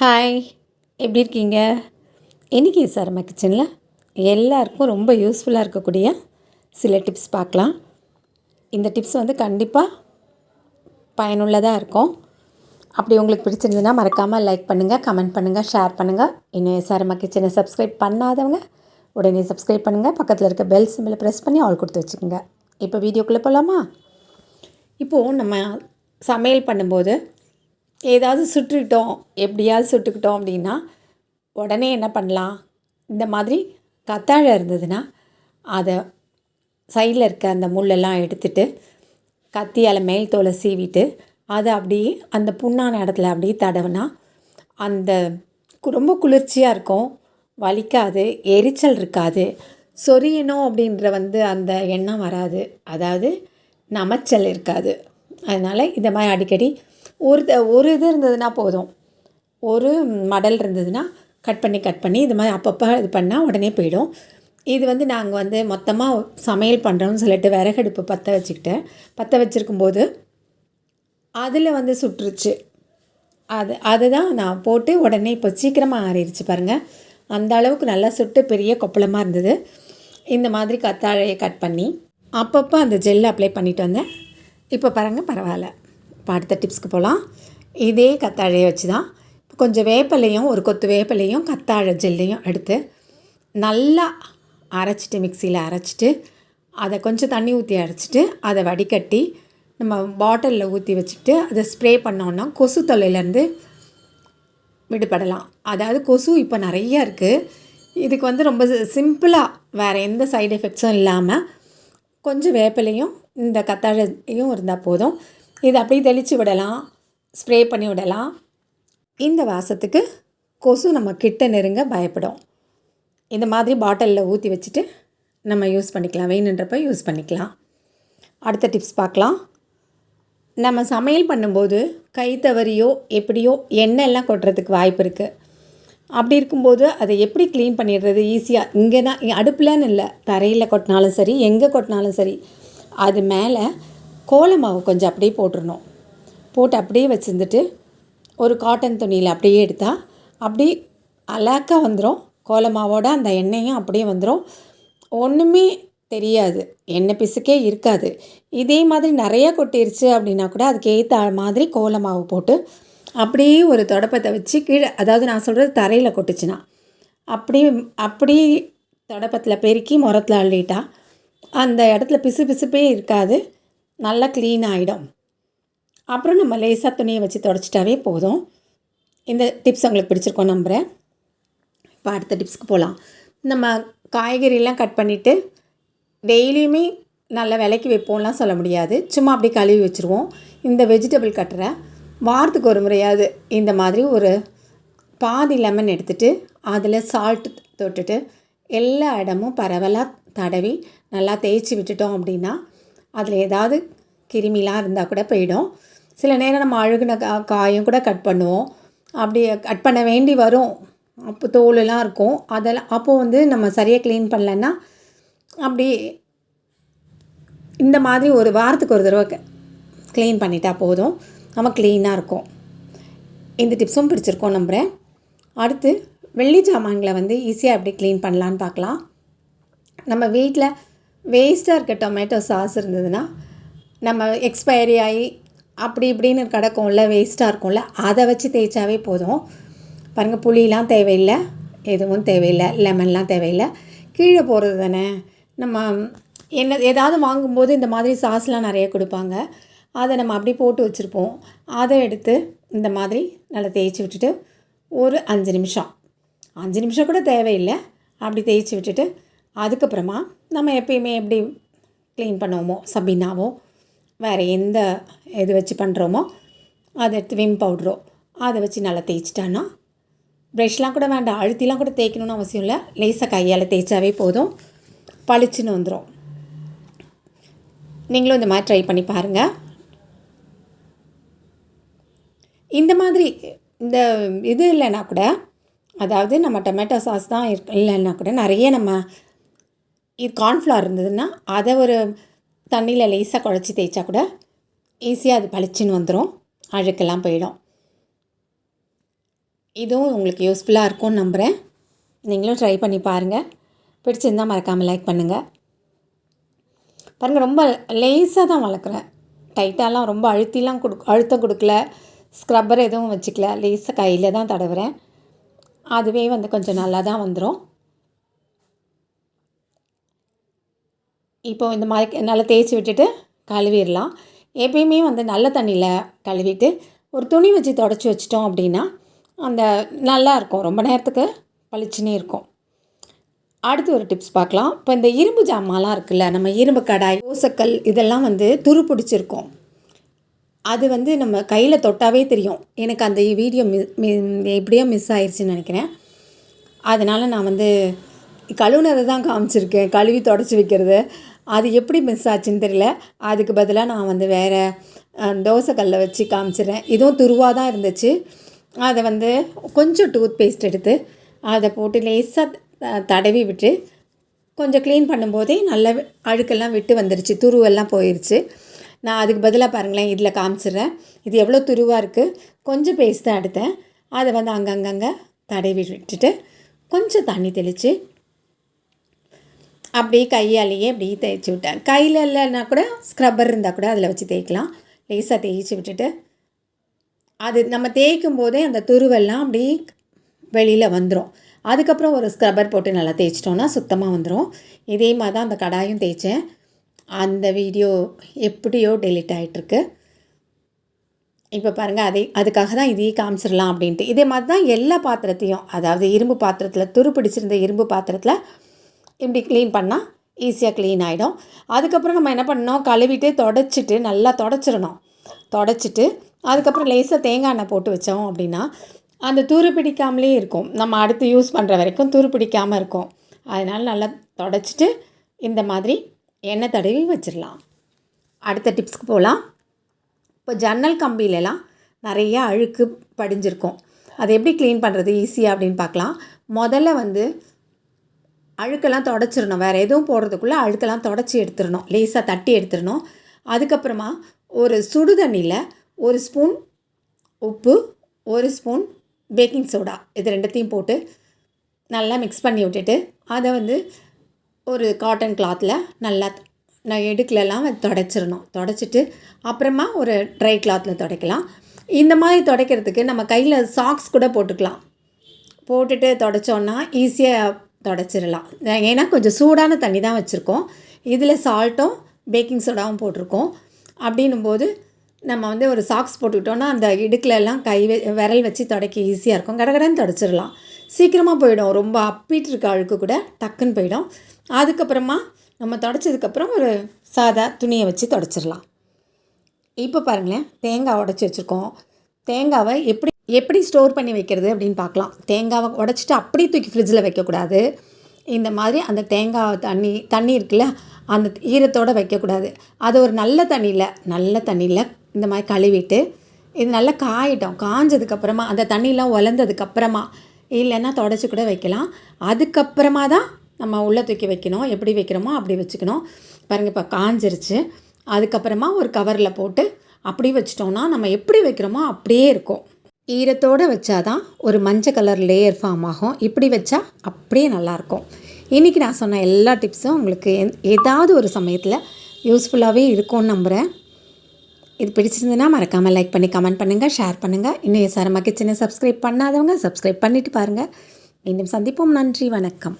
Hi எப்படி இருக்கீங்க? இன்றைக்கி சரம கிச்சனில் எல்லாருக்கும் ரொம்ப யூஸ்ஃபுல்லாக இருக்கக்கூடிய சில டிப்ஸ் பார்க்கலாம். இந்த டிப்ஸ் வந்து கண்டிப்பாக பயனுள்ளதாக இருக்கும். அப்படி உங்களுக்கு பிடிச்சிருந்ததுன்னா மறக்காமல் லைக் பண்ணுங்கள் கமெண்ட் பண்ணுங்கள் ஷேர் பண்ணுங்கள் இன்னும் சரம கிச்சனை சப்ஸ்கிரைப் பண்ணாதவங்க உடனே சப்ஸ்கிரைப் பண்ணுங்கள் பக்கத்தில் இருக்க பெல் சிம்பிளை ப்ரெஸ் பண்ணி ஆல் கொடுத்து வச்சுக்கோங்க. இப்போ வீடியோக்குள்ளே போகலாமா இப்போது நம்ம சமையல் பண்ணும்போது ஏதாவது சுட்டுக்கிட்டோம் எப்படியாவது சுட்டுக்கிட்டோம் அப்படின்னா உடனே என்ன பண்ணலாம்? இந்த மாதிரி கத்தாழை இருந்ததுன்னா அதை சைடில் இருக்க அந்த முள்ளெல்லாம் எடுத்துட்டு கத்தியால் மேல் தோலை சீவிட்டு அதை அப்படியே அந்த புண்ணான இடத்துல அப்படியே தடவினா அந்த ரொம்ப குளிர்ச்சியாக இருக்கும். வலிக்காது எரிச்சல் இருக்காது. சொரியணும் அப்படின்ற வந்து அந்த எண்ணம் வராது. அதாவது நமைச்சல் இருக்காது. அதனால் இந்த மாதிரி அடிக்கடி ஒரு த- ஒரு இது இருந்ததுன்னா போதும். ஒரு மடல் இருந்ததுன்னா கட் பண்ணி கட் பண்ணி இது மாதிரி அப்பப்போ இது பண்ணால் உடனே போயிடும். இது வந்து நாங்கள் வந்து மொத்தமாக சமையல் பண்ணுறோம்னு சொல்லிட்டு விறகடுப்பு பற்ற வச்சுக்கிட்டேன். பற்ற வச்சுருக்கும்போது அதில் வந்து சுட்டுருச்சு. அது அதுதான் நான் போட்டு உடனே இப்போ சீக்கிரமாக ஆறிடுச்சு பாருங்கள் அந்த அளவுக்கு நல்லா சுட்டு பெரிய கொப்பளமாக இருந்தது. இந்த மாதிரி கத்தாழையை கட் பண்ணி அப்பப்போ அந்த ஜெல்லை அப்ளை பண்ணிட்டு வந்தேன். இப்போ பாருங்கள் பரவாயில்ல. இப்போ அடுத்த டிப்ஸ்க்கு போகலாம் இதே கத்தாழையை வச்சு தான் கொஞ்சம் வேப்பிலையும் ஒரு கொத்து வேப்பிலையும் கத்தாழை ஜெல்லையும் எடுத்து நல்லா அரைச்சிட்டு மிக்சியில் அரைச்சிட்டு அதை கொஞ்சம் தண்ணி ஊற்றி அரைச்சிட்டு அதை வடிகட்டி நம்ம பாட்டிலில் ஊற்றி வச்சுட்டு அதை ஸ்ப்ரே பண்ணோன்னா கொசு தொல்லையிலேருந்து விடுபடலாம். அதாவது கொசு இப்போ நிறைய இருக்குது இதுக்கு வந்து ரொம்ப சிம்பிளாக வேறு எந்த சைடு எஃபெக்ட்ஸும் இல்லாமல் கொஞ்சம் வேப்பிலையும் இந்த கத்தாழையும் இருந்தால் போதும். இதை அப்படியே தெளித்து விடலாம். ஸ்ப்ரே பண்ணி விடலாம். இந்த வாசத்துக்கு கொசு நம்ம கிட்ட நெருங்க பயப்படும். இந்த மாதிரி பாட்டிலில் ஊற்றி வச்சுட்டு நம்ம யூஸ் பண்ணிக்கலாம். வேணுன்றப்ப யூஸ் பண்ணிக்கலாம். அடுத்த டிப்ஸ் பார்க்கலாம். நம்ம சமையல் பண்ணும்போது கை தவறியோ எப்படியோ எல்லாம் கொட்டுறதுக்கு வாய்ப்பு இருக்குது அப்படி இருக்கும்போது அதை எப்படி க்ளீன் பண்ணிடுறது? ஈஸியாக இங்கே தான் அடுப்புலன்னு இல்லை. தரையில் கொட்டினாலும் சரி எங்கே கொட்டினாலும் சரி அது மேலே கோல மாவு கொஞ்சம் அப்படியே போட்டுடணும் போட்டு அப்படியே வச்சுருந்துட்டு ஒரு காட்டன் துணியில் அப்படியே எடுத்தால் அப்படியே அலாக்காக வந்துடும் கோலமாவோட அந்த எண்ணெயும் அப்படியே வந்துடும் ஒன்றுமே தெரியாது. எண்ணெய் பிசுக்கே இருக்காது. இதே மாதிரி நிறைய கொட்டிருச்சு அப்படின்னா கூட அதுக்கு ஏற்ற மாதிரி கோலமாவு போட்டு அப்படியே ஒரு தொடப்பத்தை வச்சு கீழே அதாவது நான் சொல்கிறது தரையில் கொட்டுச்சுன்னா அப்படியே அப்படியே தொடப்பத்தில் பெருக்கி முரத்தில் அள்ளிட்டா அந்த இடத்துல பிசு பிசுப்பே இருக்காது. நல்லா க்ளீன் ஆகிடும் அப்புறம் நம்ம லேசாக துணியை வச்சு தொடச்சிட்டாவே போதும். இந்த டிப்ஸ் உங்களுக்கு பிடிச்சிருக்கோம் நம்புகிறேன் இப்போ அடுத்த டிப்ஸ்க்கு போகலாம் நம்ம காய்கறிலாம் கட் பண்ணிவிட்டு டெய்லியுமே நல்ல விலைக்கு வைப்போம்லாம் சொல்ல முடியாது. சும்மா அப்படி கழுவி வச்சுருவோம். இந்த வெஜிடபிள் கட்டுற வாரத்துக்கு ஒரு முறையாவது இந்த மாதிரி ஒரு பாதி லெமன் எடுத்துட்டு அதில் சால்ட் தொட்டுட்டு எல்லா இடமும் பரவலாக தடவி நல்லா தேய்ச்சி விட்டுட்டோம் அப்படின்னா அதில் ஏதாவது கிருமிலாம் இருந்தால் கூட போயிடும். சில நேரம் நம்ம அழுகுன கா காயும் கூட கட் பண்ணுவோம். அப்படி கட் பண்ண வேண்டி வரும். அப்போ தோலெல்லாம் இருக்கும். அதெல்லாம் அப்போது வந்து நம்ம சரியாக க்ளீன் பண்ணலன்னா அப்படி இந்த மாதிரி ஒரு வாரத்துக்கு ஒரு தடவை க்ளீன் பண்ணிட்டா போதும். நம்ம க்ளீனாக இருக்கும். இந்த டிப்ஸும் பிடிச்சிருக்கோம் நம்புகிறேன் அடுத்து வெள்ளி ஜாமான்களை வந்து ஈஸியாக எப்படி க்ளீன் பண்ணலான்னு பார்க்கலாம். நம்ம வீட்டில் வேஸ்ட்டாக இருக்க டொமேட்டோ சாஸ் இருந்ததுன்னா நம்ம எக்ஸ்பைரி ஆகி அப்படி இப்படின்னு கிடக்கும்ல வேஸ்ட்டாக இருக்கும்ல அதை வச்சு தேய்ச்சாவே போதும். பாருங்கள் புளியெலாம் தேவையில்லை எதுவும் தேவையில்லை லெமன்லாம் தேவையில்லை. கீழே போகிறது தானே. நம்ம என்ன ஏதாவது வாங்கும்போது இந்த மாதிரி சாஸ்லாம் நிறைய கொடுப்பாங்க. அதை நம்ம அப்படி போட்டு வச்சுருப்போம். அதை எடுத்து இந்த மாதிரி நல்லா தேய்ச்சி விட்டுட்டு ஒரு அஞ்சு நிமிஷம். அஞ்சு நிமிஷம் கூட தேவையில்லை. அப்படி தேய்ச்சி விட்டுட்டு அதுக்கப்புறமா நம்ம எப்பயுமே எப்படி க்ளீன் பண்ணுவோமோ சபீனாவோ வேறு எந்த இது வச்சு பண்ணுறோமோ அதை எடுத்து விம் பவுட்ரோ அதை வச்சு நல்லா தேய்ச்சிட்டான்னா ப்ரெஷ்லாம் கூட வேண்டாம் அழுத்திலாம் கூட தேய்க்கணும்னு அவசியம் இல்லை. லேசாக கையால் தேய்ச்சாவே போதும். பளிச்சுன்னு வந்துடும் நீங்களும் இந்த மாதிரி ட்ரை பண்ணி பாருங்கள் இந்த மாதிரி இந்த இது இல்லைன்னா கூட அதாவது நம்ம டொமேட்டோ சாஸ் தான் இருக்கு இல்லைன்னா கூட நிறைய நம்ம இது கார்ன்ஃப்ளவர் இருந்ததுன்னா அதை ஒரு தண்ணியில் லேசாக குழச்சி தேய்ச்சா கூட ஈஸியாக அது பளிச்சுன்னு வந்துடும் அழுக்கெல்லாம் போயிடும். இதுவும் உங்களுக்கு யூஸ்ஃபுல்லாக இருக்கும்னு நம்புகிறேன் நீங்களும் ட்ரை பண்ணி பாருங்கள் பிடிச்சிருந்தால் மறக்காமல் லைக் பண்ணுங்கள் பாருங்கள் ரொம்ப லேஸாக தான் வளர்க்குறேன். டைட்டாலாம் ரொம்ப அழுத்திலாம் கொடு அழுத்தம் கொடுக்கல. ஸ்க்ரப்பர் எதுவும் வச்சுக்கல. லேஸாக கையில் தான் தடவுறேன். அதுவே வந்து கொஞ்சம் நல்லா தான் வந்துடும் இப்போ இந்த மாதிரி நல்லா தேய்ச்சி விட்டுட்டு கழுவிடலாம். எப்பயுமே வந்து நல்ல தண்ணியில் கழுவிட்டு ஒரு துணி வச்சு தொடச்சி வச்சிட்டோம் அப்படின்னா அந்த நல்லா இருக்கும். ரொம்ப நேரத்துக்கு பளிச்சுன்னே இருக்கும். அடுத்து ஒரு டிப்ஸ் பார்க்கலாம். இப்போ இந்த இரும்பு ஜாமான்லாம் இருக்குல்ல நம்ம இரும்பு கடாய் ஓசக்கல் இதெல்லாம் வந்து துரு பிடிச்சிருக்கும். அது வந்து நம்ம கையில் தொட்டாவே தெரியும். எனக்கு அந்த வீடியோ மி எப்படியோ மிஸ் ஆயிடுச்சுன்னு நினைக்கிறேன். அதனால் நான் வந்து கழுவுனதை தான் காமிச்சிருக்கேன். கழுவி தொடச்சி வைக்கிறது. அது எப்படி மிஸ் ஆச்சுன்னு தெரியல. அதுக்கு பதிலாக நான் வந்து வேறு தோசைக்கல்லை வச்சு காமிச்சிடுறேன். இதுவும் துருவாக தான் இருந்துச்சு. அதை வந்து கொஞ்சம் டூத் பேஸ்ட் எடுத்து அதை போட்டு லேசாக தடவி விட்டு கொஞ்சம் க்ளீன் பண்ணும்போதே நல்ல அழுக்கெல்லாம் விட்டு வந்துருச்சு. துருவெல்லாம் போயிடுச்சு நான் அதுக்கு பதிலாக பாருங்களேன் இதில் காமிச்சிடுறேன். இது எவ்வளோ துருவாக இருக்குது கொஞ்சம் பேஸ்ட் தான் எடுத்தேன். அதை வந்து அங்கங்கங்கே தடவி விட்டுட்டு கொஞ்சம் தண்ணி தெளித்து அப்படியே கையாலேயே அப்படியே தேய்ச்சி விட்டேன். கையில் இல்லைன்னா கூட ஸ்க்ரப்பர் இருந்தால் கூட அதில் வச்சு தேய்க்கலாம். லேசாக தேய்ச்சி விட்டுட்டு அது நம்ம தேய்க்கும் போதே அந்த துருவெல்லாம் அப்படியே வெளியில் வந்துடும் அதுக்கப்புறம் ஒரு ஸ்க்ரப்பர் போட்டு நல்லா தேய்ச்சிட்டோன்னா சுத்தமாக வந்துடும் இதே மாதிரி தான் அந்த கடாயும் தேய்ச்சேன். அந்த வீடியோ எப்படியோ டெலிட் ஆகிட்டுருக்கு இப்போ பாருங்கள் அதே அதுக்காக தான் இதையே காமிச்சிடலாம் அப்படின்ட்டு. இதே மாதிரி தான் எல்லா பாத்திரத்தையும் அதாவது இரும்பு பாத்திரத்தில் துரு பிடிச்சிருந்த இரும்பு பாத்திரத்தில் இப்படி க்ளீன் பண்ணால் ஈஸியாக க்ளீன் ஆகிடும் அதுக்கப்புறம் நம்ம என்ன பண்ணோம் கழுவிட்டு தொடச்சிட்டு நல்லா தொடச்சிடணும். தொடச்சிட்டு அதுக்கப்புறம் லேசாக தேங்காய் எண்ணெய் போட்டு வச்சோம் அப்படின்னா அந்த துரு பிடிக்காமலே இருக்கும். நம்ம அடுத்து யூஸ் பண்ணுற வரைக்கும் துரு பிடிக்காமல் இருக்கும். அதனால் நல்லா தொடச்சிட்டு இந்த மாதிரி எண்ணெய் தடவி வச்சிடலாம். அடுத்த டிப்ஸ்க்கு போகலாம் இப்போ ஜன்னல் கம்பியிலலாம் நிறைய அழுக்கு படிஞ்சிருக்கும். அதை எப்படி க்ளீன் பண்ணுறது ஈஸியாக அப்படின்னு பார்க்கலாம். முதல்ல வந்து அழுக்கெல்லாம் தொடச்சிடணும் வேறு எதுவும் போடுறதுக்குள்ளே அழுக்கெல்லாம் தொடச்சி எடுத்துடணும் லேசாக தட்டி எடுத்துடணும் அதுக்கப்புறமா ஒரு சுடு தண்ணியில் ஒரு ஸ்பூன் உப்பு ஒரு ஸ்பூன் பேக்கிங் சோடா இது ரெண்டுத்தையும் போட்டு நல்லா மிக்ஸ் பண்ணி விட்டுட்டு அதை வந்து ஒரு காட்டன் கிளாத்தில் நல்லா நான் எடுக்கலலாம் தொடச்சிடணும் தொடச்சிட்டு அப்புறமா ஒரு ட்ரை கிளாத்தில் துடைக்கலாம். இந்த மாதிரி துடைக்கிறதுக்கு நம்ம கையில் சாக்ஸ் கூட போட்டுக்கலாம். போட்டுட்டு தொடச்சோன்னா ஈஸியாக தொடச்சிடலாம் ஏன்னா கொஞ்சம் சூடான தண்ணி தான் வச்சுருக்கோம். இதில் சால்ட்டும் பேக்கிங் சோடாவும் போட்டிருக்கோம். அப்படின்னும் போது நம்ம வந்து ஒரு சாக்ஸ் போட்டுக்கிட்டோன்னா அந்த இடுக்கிலெல்லாம் கை விரல் வச்சு துடைக்க ஈஸியாக இருக்கும். கடகடன்னு தொடச்சிடலாம் சீக்கிரமாக போயிடும். ரொம்ப அப்பிட்டு இருக்க அழுக்கு கூட டக்குன்னு போயிடும். அதுக்கப்புறமா நம்ம தொடச்சதுக்கப்புறம் ஒரு சாதா துணியை வச்சு தொடச்சிடலாம் இப்போ பாருங்களேன் தேங்காய் உடச்சி வச்சுருக்கோம். தேங்காவை எப்படி எப்படி ஸ்டோர் பண்ணி வைக்கிறது அப்படின்னு பார்க்கலாம். தேங்காவை உடச்சிட்டு அப்படியே தூக்கி ஃப்ரிட்ஜில் வைக்கக்கூடாது. இந்த மாதிரி அந்த தேங்காய் தண்ணி தண்ணி இருக்குல்ல அந்த ஈரத்தோடு வைக்கக்கூடாது. அது ஒரு நல்ல தண்ணியில் நல்ல தண்ணியில் இந்த மாதிரி கழுவிட்டு இது நல்லா காயிட்டோம். காஞ்சதுக்கப்புறமா அந்த தண்ணியெலாம் உலர்ந்ததுக்கப்புறமா இல்லைன்னா தொடச்சி கூட வைக்கலாம். அதுக்கப்புறமா தான் நம்ம உள்ளே தூக்கி வைக்கணும். எப்படி வைக்கிறோமோ அப்படி வச்சுக்கணும். பாருங்கள் இப்போ காஞ்சிருச்சு. அதுக்கப்புறமா ஒரு கவரில் போட்டு அப்படி வச்சிட்டோம்னா நம்ம எப்படி வைக்கிறோமோ அப்படியே இருக்கும். ஈரத்தோடு வச்சாதான் ஒரு மஞ்சள் கலர் லேயர் ஃபார்ம் ஆகும். இப்படி வச்சா அப்படியே நல்லாயிருக்கும். இன்றைக்கி நான் சொன்ன எல்லா டிப்ஸும் உங்களுக்கு ஏதாவது ஒரு சமயத்தில் யூஸ்ஃபுல்லாகவே இருக்கும்னு நம்புகிறேன் இது பிடிச்சிருந்ததுன்னா மறக்காமல் லைக் பண்ணி கமெண்ட் பண்ணுங்கள் ஷேர் பண்ணுங்கள் இன்னும் எஸ்ஆர்எம்மா கிச்சனை சப்ஸ்கிரைப் பண்ணாதவங்க சப்ஸ்கிரைப் பண்ணிவிட்டு பாருங்கள் மீண்டும் சந்திப்போம். நன்றி வணக்கம்.